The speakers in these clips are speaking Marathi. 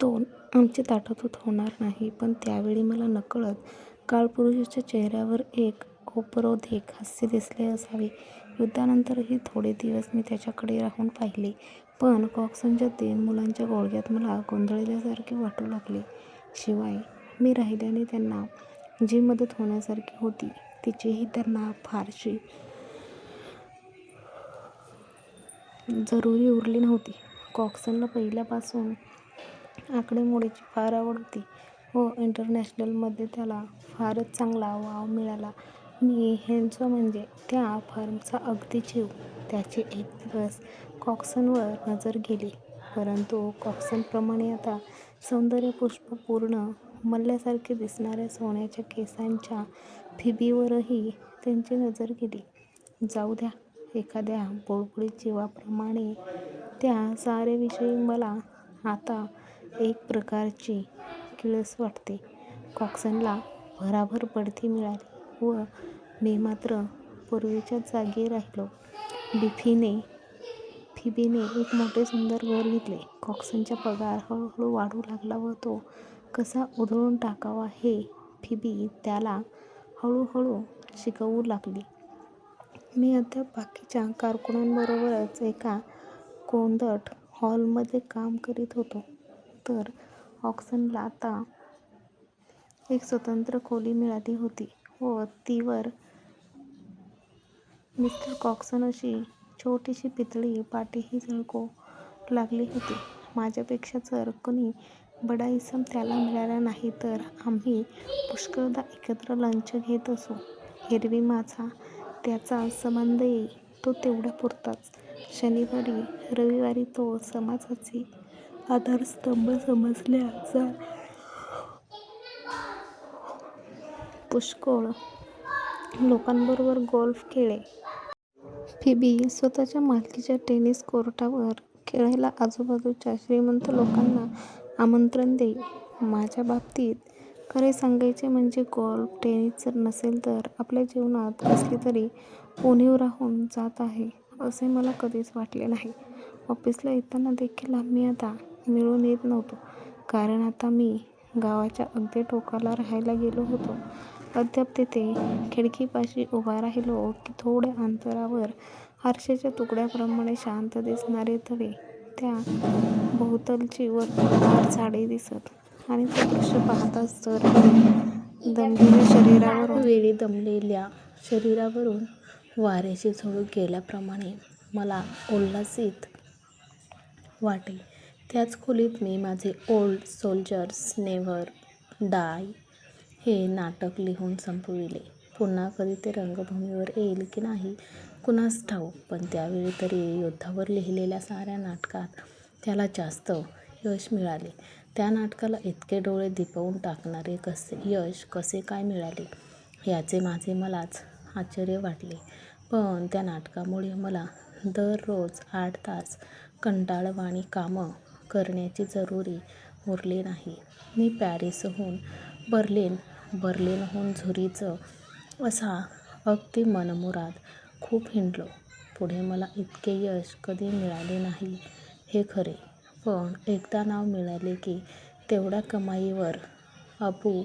तो आमची ताटातूट होणार नाही. पण त्यावेळी मला नकळत काळपुरुषाच्या चेहऱ्यावर एक उपरोधिक हास्य दिसले असावे. युद्धानंतरही थोडे दिवस मी त्याच्याकडे राहून पाहिले. पण कॉक्सनच्या तीन मुलांच्या गोळग्यात मला गोंधळल्यासारखे वाटू लागले. शिवाय मी राहिल्याने त्यांना जी मदत होण्यासारखी होती तिचीही त्यांना फारशी जरुरी उरली नव्हती. कॉक्सनला पहिल्यापासून आकडेमोडीची फार आवड होती व इंटरनॅशनलमध्ये त्याला फारच चांगला वाव मिळाला. मी ह्यांचं म्हणजे त्या फर्मचा अगदी जीव. त्याची एक दिवस कॉक्सनवर नजर गेली. परंतु कॉक्सनप्रमाणे आता सौंदर्यपुष्पपूर्ण मल्ल्यासारखे दिसणाऱ्या सोन्याच्या केसांच्या फिबीवरही त्यांची नजर गेली. जाऊ द्या. एखाद्या बुळबुळीत जीवाप्रमाणे त्या साऱ्याविषयी मला आता एक प्रकारची किळस वाटते. कॉक्सनला भराभर बढती मिळाली व मी मात्र पूर्वीच्याच जागी राहिलो. फिबीने एक मोठे सुंदर घर घेतले. कॉक्सनचा पगार हळूहळू वाढू लागला व तो कसा उधळून टाकावा हे फिबी त्याला हळूहळू शिकवू लागली. मी अद्याप बाकीच्या कारकुनांबरोबरच एका कोंदट हॉलमध्ये काम करीत होतो तर ऑक्सनला आता एक स्वतंत्र खोली मिळाली होती व तीवर मिस्टर कॉक्सन अशी छोटीशी पितळी पाटीही झळको लागली होती. माझ्यापेक्षा जर कोणी बडा इसम त्याला मिळाला नाही तर आम्ही पुष्कळदा एकत्र लंच घेत असू. एरवी माझा त्याचा संबंध येईल तो तेवढ्यापुरताच. शनिवारी रविवारी तो समाजाची आधारस्तंभ समजल्याचा पुष्कळ लोकांबरोबर गोल्फ खेळे. फिबी स्वतःच्या मालकीच्या टेनिस कोर्टावर खेळायला आजूबाजूच्या श्रीमंत लोकांना आमंत्रण देई. माझ्या बाबतीत खरे सांगायचे म्हणजे गोल्फ टेनिस जर नसेल तर आपल्या जीवनात कसलीतरी उणीव राहून जात आहे असे मला कधीच वाटले नाही. ऑफिसला येताना देखील आम्ही आता मिळून येत नव्हतो कारण आता मी गावाच्या अगदी टोकाला राहायला गेलो होतो. अद्याप तेथे खिडकीपाशी उभा राहिलो की थोड्या अंतरावर आरशाच्या तुकड्याप्रमाणे शांत दिसणारे तळे, त्या भोवतलची वर्तुळाकार झाडे दिसत आणि ते दृश्य पाहताच तर दमलेल्या शरीरावरून वेळी दमलेल्या शरीरावरून वाऱ्याची झुळूक गेल्याप्रमाणे मला उल्हासित वाटे. त्याच खोलीत मी माझे ओल्ड सोल्जर्स नेव्हर डाय हे नाटक लिहून संपविले. पुन्हा कधी ते रंगभूमीवर येईल की नाही कुणास ठाऊक पण त्यावेळी तरी युद्धावर लिहिलेल्या साऱ्या नाटकात त्याला जास्त यश मिळाले. त्या नाटकाला इतके डोळे दिपवून टाकणारे कसे यश कसे काय मिळाले याचे माझे मलाच आश्चर्य वाटले. पण त्या नाटकामुळे मला दररोज आठ तास कंटाळवाणी कामं करण्याची जरुरी उरली नाही. मी पॅरिसहून बर्लिन, बर्लिनहून झुरिच असा अगदी मनमुराद खूप हिंडलो. पुढे मला इतके यश कधी मिळाले नाही हे खरे. पण एकदा नाव मिळाले की तेवढ्या कमाईवर अबू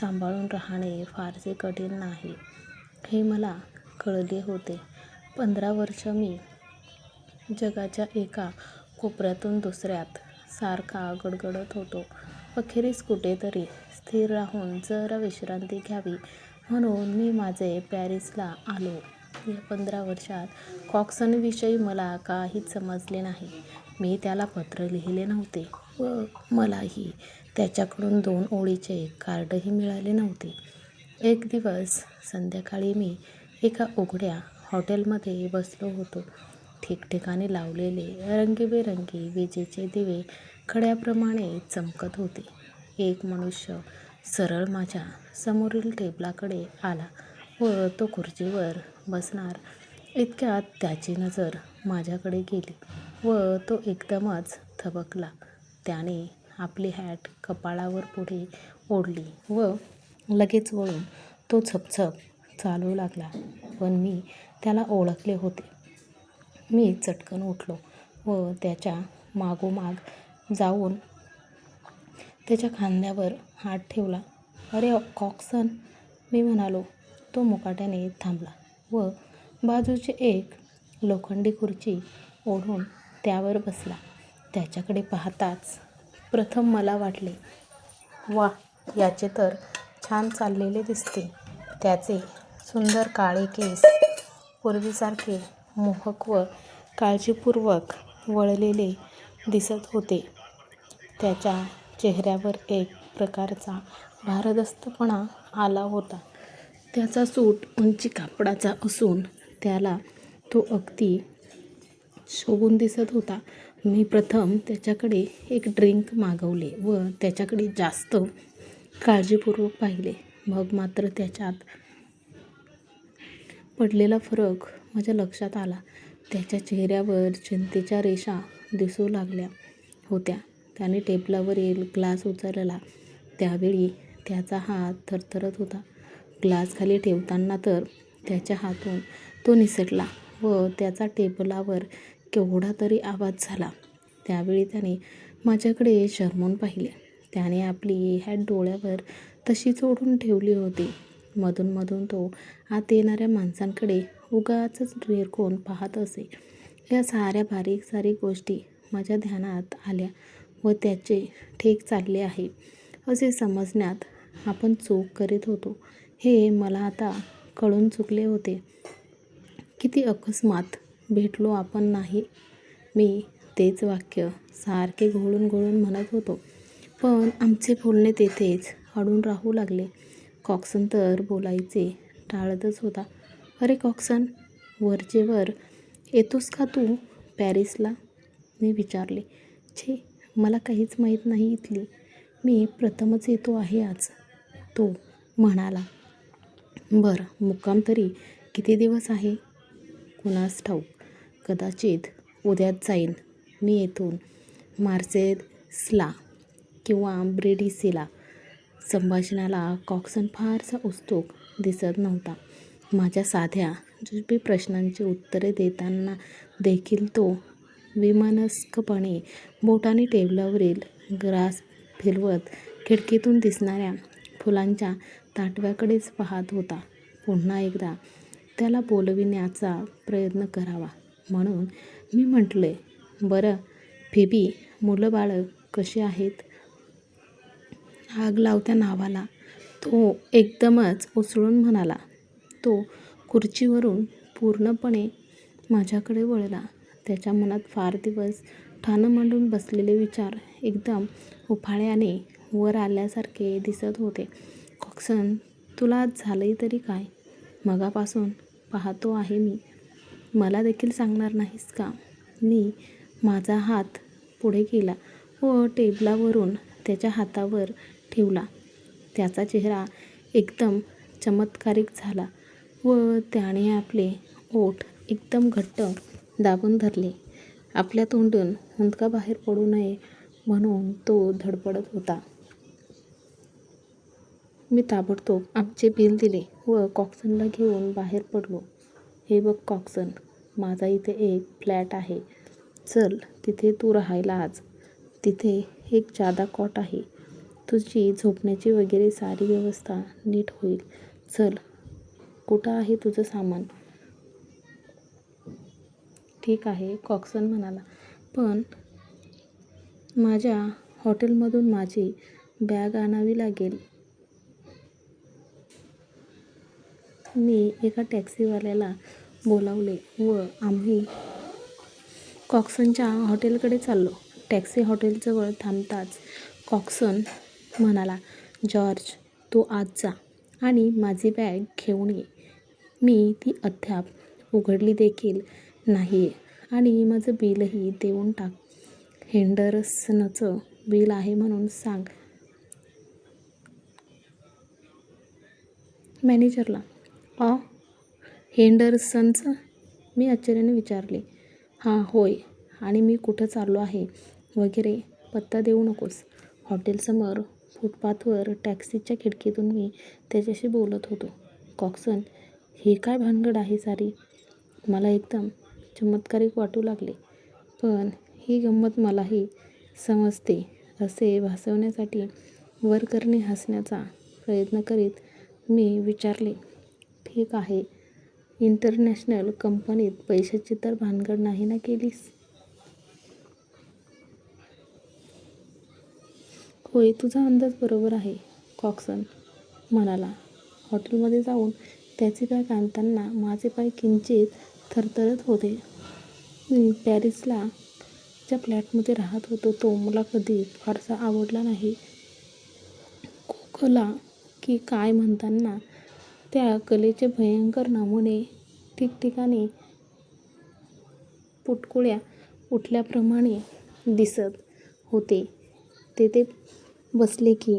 सांभाळून राहणे फारसे कठीण नाही हे मला कळले होते. पंधरा वर्ष मी जगाच्या एका कोपऱ्यातून दुसऱ्यात सारखा गडगडत होतो. अखेरीस कुठेतरी स्थिर राहून जरा विश्रांती घ्यावी म्हणून मी माझे पॅरिसला आलो. या पंधरा वर्षात कॉक्सनविषयी मला काहीच समजले नाही. मी त्याला पत्र लिहिले नव्हते व मलाही त्याच्याकडून दोन ओळीचे कार्डही मिळाले नव्हते. एक दिवस संध्याकाळी मी एका उघड्या हॉटेलमध्ये बसलो होतो. ठिकठिकाणी लावलेले रंगीबेरंगी विजेचे दिवे खड्याप्रमाणे चमकत होते. एक मनुष्य सरळ माझ्या समोरील टेबलाकडे आला व तो खुर्चीवर बसणार इतक्यात त्याची नजर माझ्याकडे गेली व तो एकदमच थबकला. त्याने आपली हॅट कपाळावर पुढे ओढली व लगेच वळून तो झपझप चालू लागला. पण मी त्याला ओळखले होते. मी चटकन उठलो व त्याच्या मागोमाग जाऊन त्याच्या खांद्यावर हात ठेवला. अरे कॉक्सन मी म्हणालो. तो मुकाट्याने थांबला व बाजूची एक लोखंडी खुर्ची ओढून त्यावर बसला. त्याच्याकडे पाहताच प्रथम मला वाटले वा याचे तर छान चाललेले दिसते. त्याचे सुंदर काळे केस पूर्वीसारखे मोहक व काळजीपूर्वक वळलेले दिसत होते. त्याच्या चेहऱ्यावर एक प्रकारचा भारदस्तपणा आला होता. त्याचा सूट उंची कापडाचा असून त्याला तो अगदी शोभून दिसत होता. मी प्रथम त्याच्याकडे एक ड्रिंक मागवले व त्याच्याकडे जास्त काळजीपूर्वक पाहिले. मग मात्र त्याच्यात पडलेला फरक माझ्या लक्षात आला. त्याच्या चेहऱ्यावर चिंतेच्या रेषा दिसू लागल्या होत्या. त्याने टेबलावरील ग्लास उचलला. त्यावेळी त्याचा हात थरथरत होता. ग्लास खाली ठेवताना तर त्याच्या हातून तो निसटला व त्याचा टेबलावर केवढा तरी आवाज झाला. त्यावेळी त्याने माझ्याकडे शरमून पाहिले. त्याने आपली हॅट डोळ्यावर तशीच ओढून ठेवली होती. मधूनमधून तो आत येणाऱ्या माणसांकडे उगाचच निरखून पाहत असे. या साऱ्या बारीक सारीक गोष्टी माझ्या ध्यानात आल्या व त्याचे ठीक चालले आहे. असे समजण्यात आपण चूक करीत होतो. हे मला आता कळून चुकले होते. किती अकस्मात भेटलो आपण नाही. मी तेच वाक्य सारखे घोळून घोळून म्हणत होतो. पण आमचे बोलणे तेथेच अडून राहू लागले. कॉक्सन तर बोलायचे. टाळतच होता. अरे कॉक्सन वरचेवर येतोस का तू पॅरिसला? मी विचारले. छे मला काहीच माहीत नाही इथली. मी प्रथमच येतो आहे आज. तो म्हणाला. बरं मुक्काम तरी किती दिवस आहे? कुणास ठाऊक. कदाचित उद्याच जाईन. मी येथून मार्सेसला किंवा ब्रेडिसीला. संभाषणाला कॉक्सन फारसा उत्सुक दिसत नव्हता. माझ्या साध्या जुजबी प्रश्नांची उत्तरे देताना देखील तो विमनस्कपणे बोटाने टेबलावरील ग्रास फिरवत खिडकीतून दिसणाऱ्या फुलांच्या ताटव्याकडेच पाहत होता. पुन्हा एकदा त्याला बोलविण्याचा प्रयत्न करावा. म्हणून मी म्हटले बरं फिबी मुलं बाळं कशी आहेत? आग लावत्या नावाला. तो एकदमच उसळून म्हणाला तो खुर्चीवरून पूर्णपणे माझ्याकडे वळला. त्याच्या मनात फार दिवस ठाणं मांडून बसलेले विचार एकदम उफाळ्याने वर आल्यासारखे दिसत होते. कॉक्सन तुला झालंय तरी काय? मगापासून पाहतो आहे मी. मला देखील सांगणार नाहीस का? मी माझा हात पुढे केला व टेबलावरून त्याच्या हातावर ठेवला. त्याचा चेहरा एकदम चमत्कारिक झाला व त्याने आपले ओठ एकदम घट्ट दाबून धरले. आपल्या तोंडून हुंदका बाहेर पडू नये म्हणून तो धडपडत होता. मी ताबडतोब आमचे बिल दिले व कॉक्सनला घेऊन बाहेर पडलो. हे बघ कॉक्सन माझा इथे एक फ्लॅट आहे. चल तिथे तू राहायला आज. तिथे एक जादा कॉट आहे. तुझी झोपण्याची वगैरे सारी व्यवस्था नीट होईल. चल कुठं आहे तुझं सामान? ठीक आहे कॉक्सन म्हणाला. पण माझ्या हॉटेलमधून माझी बॅग आणावी लागेल. मी एका टॅक्सीवाल्याला बोलावले व आम्ही कॉक्सनच्या हॉटेलकडे चाललो. टॅक्सी हॉटेलजवळ थांबताच कॉक्सन म्हणाला जॉर्ज तू आज जा आणि माझी बॅग घेऊन ये. मी ती अद्याप उघडली देखील नाही आहे आणि माझं बिलही देऊन टाक. हेंडरसनचं बिल आहे म्हणून सांग. मॅनेजरला अ हेंडरसनचं? मी आश्चर्याने विचारले. हां होय. आणि मी कुठं चाललो आहे? वगैरे पत्ता देऊ नकोस. हॉटेलसमोर फुटपाथवर टॅक्सीच्या खिडकीतून मी त्याच्याशी बोलत होतो कॉक्सन ही काय भानगड आहे सारी मला एकदम चमत्कारिक वाटू लागले पण ही गंमत मलाही समजते असे भासवण्यासाठी वरकरणी हसण्याचा प्रयत्न करीत मी विचारले, ठीक आहे. इंटरनॅशनल कंपनीत पैशाची तर भानगड नाही ना केलीस? होय, तुझा अंदाज बरोबर आहे, कॉक्सन म्हणाला. हॉटेलमध्ये जाऊन त्याचे बॅग आणताना माझे पाय किंचित थरथरत होते. मी पॅरिसला ज्या फ्लॅटमध्ये राहत होतो तो मला कधी फारसा आवडला नाही. खोखला की काय म्हणताना त्या कलेचे भयंकर नमुने ठिकठिकाणी पुटकुळ्या उठल्याप्रमाणे दिसत होते. तेथे बसले की